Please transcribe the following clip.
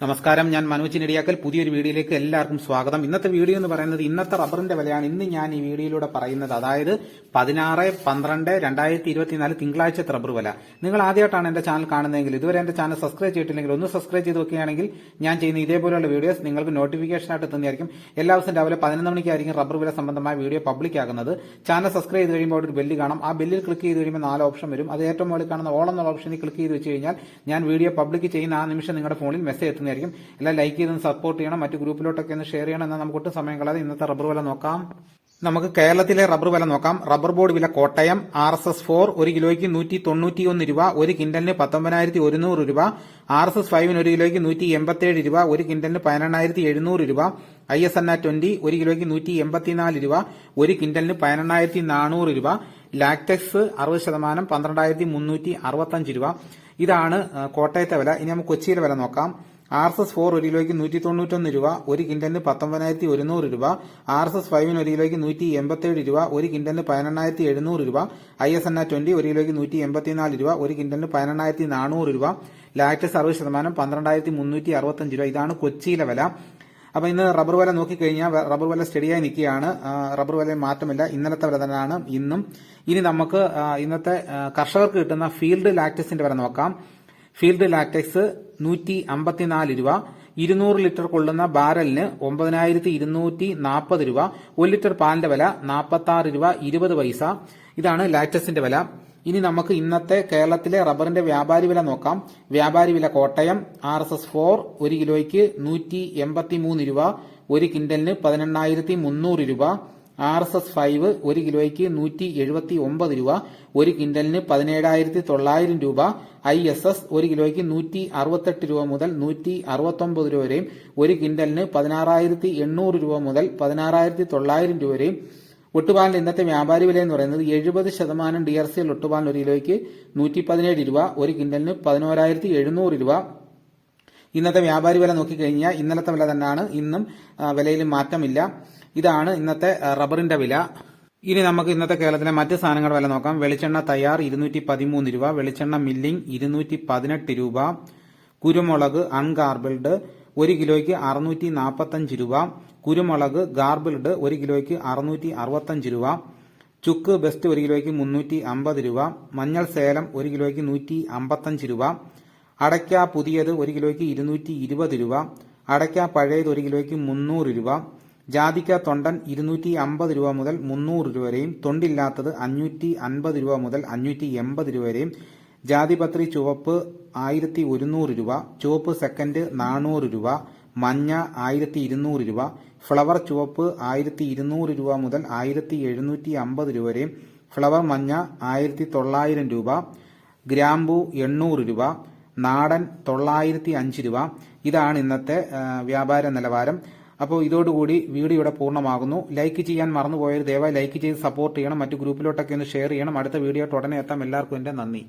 നമസ്കാരം ഞാൻ മനോജ് നെടിയാക്കൽ പുതിയൊരു വീഡിയോയിലേക്ക് എല്ലാവർക്കും സ്വാഗതം. ഇന്നത്തെ വീഡിയോ എന്ന് പറയുന്നത് ഇന്നത്തെ റബ്ബറിന്റെ വിലയാണ്. ഇന്ന് ഞാൻ ഈ വീഡിയോയിലൂടെ പറയുന്നത് അതായത് പതിനാറ് പന്ത്രണ്ട് രണ്ടായിരത്തി ഇരുപത്തിനാല് തിങ്കളാഴ്ചത്തെ റബ്ബർ വില. നിങ്ങൾ ആദ്യമായിട്ടാണ് എന്റെ ചാനൽ കാണുന്നതെങ്കിൽ ഇതുവരെ എന്റെ ചാനൽ സബ്സ്ക്രൈബ് ചെയ്തിട്ടില്ലെങ്കിൽ ഒന്ന് സബ്സ്ക്രൈബ് ചെയ്ത് വെക്കുകയാണെങ്കിൽ ഞാൻ ചെയ്യുന്ന ഇതേപോലെയുള്ള വീഡിയോസ് നിങ്ങൾക്ക് നോട്ടിഫിക്കേഷൻ ആയിട്ട് എത്തുന്നതായിരിക്കും എല്ലാ ദിവസം രാവിലെ പതിനൊന്ന് മണിക്കായിരിക്കും റബ്ബർ വില സംബന്ധമായ വീഡിയോ പബ്ലിക് ആകുന്നത്. ചാനൽ സബ്സ്ക്രൈബ് ചെയ്ത് കഴിയുമ്പോൾ ഒരു ബെല്ല് കാണാം. ആ ബെല്ലിൽ ക്ലിക്ക് ചെയ്ത് കഴിയുമ്പോൾ നാല് ഓപ്ഷൻ വരും. അത് ഏറ്റവും മുകളിൽ കാണുന്ന ഓൾ എന്നുള്ള ഓപ്ഷനിൽ ക്ലിക്ക് ചെയ്ത് വെച്ച് കഴിഞ്ഞാൽ ഞാൻ വീഡിയോ പബ്ലിക് ചെയ്യുന്ന ആ നിമിഷം നിങ്ങളുടെ ഫോണിൽ മെസ്സേജ് എത്തുന്നതായിരിക്കും എല്ലാം ലൈക്ക് ചെയ്തും സപ്പോർട്ട് ചെയ്യണം. മറ്റു ഗ്രൂപ്പിലോട്ടൊക്കെ ഒന്ന് ഷെയർ ചെയ്യണം എന്നാൽ നമുക്ക് ഒട്ടും സമയം കളയാതെ ഇന്നത്തെ റബ്ബർ വില നോക്കാം. നമുക്ക് കേരളത്തിലെ റബ്ബർ വില നോക്കാം. റബ്ബർ ബോർഡ് വില Kottayam R S S four ഒരു കിലോയ്ക്ക് നൂറ്റി തൊണ്ണൂറ്റി ഒന്ന് രൂപ ഒരു കിൻഡലിന് പത്തൊമ്പതിനായിരത്തി ഒരുന്നൂറ് രൂപ ആർ എസ് എസ് ഫൈവിന് ഒരു കിലോയ്ക്ക് നൂറ്റി എൺപത്തിയേഴ് രൂപ ഒരു കിൻഡലിന് പതിനെണ്ണായിരത്തി എഴുന്നൂറ് രൂപ I S N R twenty ഒരു കിലോയ്ക്ക് നൂറ്റി എൺപത്തിനാല് രൂപ ഒരു കിൻഡലിന് പതിനെണ്ണായിരത്തി നാനൂറ് രൂപ ലാക്ടെക്സ് അറുപത് ശതമാനം പന്ത്രണ്ടായിരത്തി മുന്നൂറ്റി അറുപത്തഞ്ച് രൂപ. ഇതാണ് കോട്ടയത്തെ വില. ഇനി നമുക്ക് കൊച്ചിയിലെ വില നോക്കാം. ആർ എസ് എസ് ഫോർ ഒരു കിലോയ്ക്ക് നൂറ്റി തൊണ്ണൂറ്റൊന്ന് രൂപ ഒരു കിൻഡലിന് പത്തൊമ്പതിനായിരത്തി ഒരുന്നൂറ് രൂപ ആർ എസ് എസ് ഫൈവിന് ഒരു കിലോയ്ക്ക് നൂറ്റി എൺപത്തേഴ് രൂപ ഒരു കിൻഡലിന് പതിനെണ്ണായിരത്തി എഴുന്നൂറ് രൂപ ഐ എസ് എൻ ആ ട്വന്റി ഒരു കിലോയ്ക്ക് നൂറ്റി എൺപത്തിനാല് രൂപ ഒരു കിൻഡലിന് പതിനെണ്ണായിരത്തി നാനൂറ് രൂപ ലാക്ട് അറുപത് ശതമാനം പന്ത്രണ്ടായിരത്തി മുന്നൂറ്റി അറുപത്തഞ്ച് രൂപ. ഇതാണ് കൊച്ചിയിലെ വില. അപ്പോൾ ഇന്ന് റബ്ബർ വില നോക്കിക്കഴിഞ്ഞാൽ റബ്ബർ വില സ്റ്റഡിയായി നിൽക്കുകയാണ്. റബ്ബർ വില മാറ്റമില്ല. ഇന്നലത്തെ വില തന്നെയാണ് ഇന്നും. ഇനി നമുക്ക് ഇന്നത്തെ കർഷകർക്ക് കിട്ടുന്ന ഫീൽഡ് ലാക്ടസിന്റെ വില നോക്കാം. ഫീൽഡ് ലാറ്റക്സ് നൂറ്റി അമ്പത്തിനാല് രൂപ ഇരുന്നൂറ് ലിറ്റർ കൊള്ളുന്ന ബാരലിന് ഒമ്പതിനായിരത്തി ഇരുന്നൂറ്റി നാൽപ്പത് രൂപ ഒരു ലിറ്റർ പാലിന്റെ വില നാൽപ്പത്തി ആറ് രൂപ ഇരുപത് പൈസ. ഇതാണ് ലാറ്റക്സിന്റെ വില. ഇനി നമുക്ക് ഇന്നത്തെ കേരളത്തിലെ റബ്ബറിന്റെ വ്യാപാരി വില നോക്കാം. വ്യാപാരി വില Kottayam R S S four ഒരു കിലോയ്ക്ക് നൂറ്റി എൺപത്തി മൂന്ന് രൂപ ഒരു കിൻഡലിന് പതിനെണ്ണായിരത്തി മുന്നൂറ് രൂപ. ആർ എസ് എസ് ഫൈവ് ഒരു കിലോയ്ക്ക് നൂറ്റി എഴുപത്തി ഒമ്പത് രൂപ ഒരു കിൻഡലിന് പതിനേഴായിരത്തി തൊള്ളായിരം രൂപ ഐ എസ് എസ് ഒരു കിലോയ്ക്ക് നൂറ്റി അറുപത്തെട്ട് രൂപ മുതൽ നൂറ്റി അറുപത്തൊമ്പത് രൂപ വരെയും ഒരു കിൻഡലിന് പതിനാറായിരത്തി എണ്ണൂറ് രൂപ മുതൽ പതിനാറായിരത്തി തൊള്ളായിരം രൂപ വരെയും. ഒട്ടുപാലിന്റെ ഇന്നത്തെ വ്യാപാരി വില എന്ന് പറയുന്നത് എഴുപത് ശതമാനം ഡി ആർ സി എൽ ഒട്ടുപാലിന് ഒരു കിലോയ്ക്ക് നൂറ്റി പതിനേഴ് രൂപ ഒരു കിൻഡലിന് പതിനോരായിരത്തി എഴുന്നൂറ് രൂപ. ഇന്നത്തെ വ്യാപാരി വില നോക്കിക്കഴിഞ്ഞാൽ ഇന്നലത്തെ വില തന്നെയാണ്. ഇന്നും വിലയിൽ മാറ്റമില്ല. ഇതാണ് ഇന്നത്തെ റബ്ബറിന്റെ വില. ഇനി നമുക്ക് ഇന്നത്തെ കേരളത്തിലെ മറ്റ് സാധനങ്ങളുടെ വില നോക്കാം. വെളിച്ചെണ്ണ തയ്യാർ ഇരുന്നൂറ്റി പതിമൂന്ന് രൂപ വെളിച്ചെണ്ണ മില്ലിംഗ് ഇരുന്നൂറ്റി പതിനെട്ട് രൂപ കുരുമുളക് അൺഗാർബിൾഡ് ഒരു കിലോയ്ക്ക് അറുന്നൂറ്റി നാൽപ്പത്തഞ്ച് രൂപ കുരുമുളക് ഗാർബിൾഡ് ഒരു കിലോയ്ക്ക് അറുന്നൂറ്റി അറുപത്തഞ്ച് രൂപ ചുക്ക് ബെസ്റ്റ് ഒരു കിലോയ്ക്ക് മുന്നൂറ്റി അമ്പത് രൂപ മഞ്ഞൾ സേലം ഒരു കിലോയ്ക്ക് നൂറ്റി അമ്പത്തഞ്ച് രൂപ അടയ്ക്ക പുതിയത് ഒരു കിലോയ്ക്ക് ഇരുന്നൂറ്റി ഇരുപത് രൂപ അടയ്ക്ക പഴയത് ഒരു കിലോയ്ക്ക് മുന്നൂറ് രൂപ ജാതിക്ക തൊണ്ടൻ ഇരുന്നൂറ്റി അമ്പത് രൂപ മുതൽ മുന്നൂറ് രൂപ വരെയും തൊണ്ടില്ലാത്തത് അഞ്ഞൂറ്റി അൻപത് രൂപ മുതൽ അഞ്ഞൂറ്റി എൺപത് രൂപ വരെയും ജാതിപത്രി ചുവപ്പ് ആയിരത്തി ഒരുന്നൂറ് രൂപ ചുവപ്പ് സെക്കൻഡ് നാനൂറ് രൂപ മഞ്ഞ ആയിരത്തി ഇരുന്നൂറ് രൂപ ഫ്ലവർ ചുവപ്പ് ആയിരത്തി ഇരുന്നൂറ് രൂപ മുതൽ ആയിരത്തി എഴുന്നൂറ്റി അമ്പത് രൂപ വരെയും ഫ്ലവർ മഞ്ഞ ആയിരത്തി തൊള്ളായിരം രൂപ ഗ്രാമ്പു എണ്ണൂറ് രൂപ നാടൻ തൊള്ളായിരത്തി അഞ്ച് രൂപ. ഇതാണ് ഇന്നത്തെ വ്യാപാര നിലവാരം. അപ്പോൾ ഇതോടുകൂടി വീഡിയോ ഇവിടെ പൂർണമാകുന്നു. ലൈക്ക് ചെയ്യാൻ മറന്നുപോയത് ദയവായി ലൈക്ക് ചെയ്ത് സപ്പോർട്ട് ചെയ്യണം. മറ്റു ഗ്രൂപ്പിലോട്ടൊക്കെ ഒന്ന് ഷെയർ ചെയ്യണം. അടുത്ത വീഡിയോ ഉടനെ എത്താം. എല്ലാവർക്കും എന്റെ നന്ദി.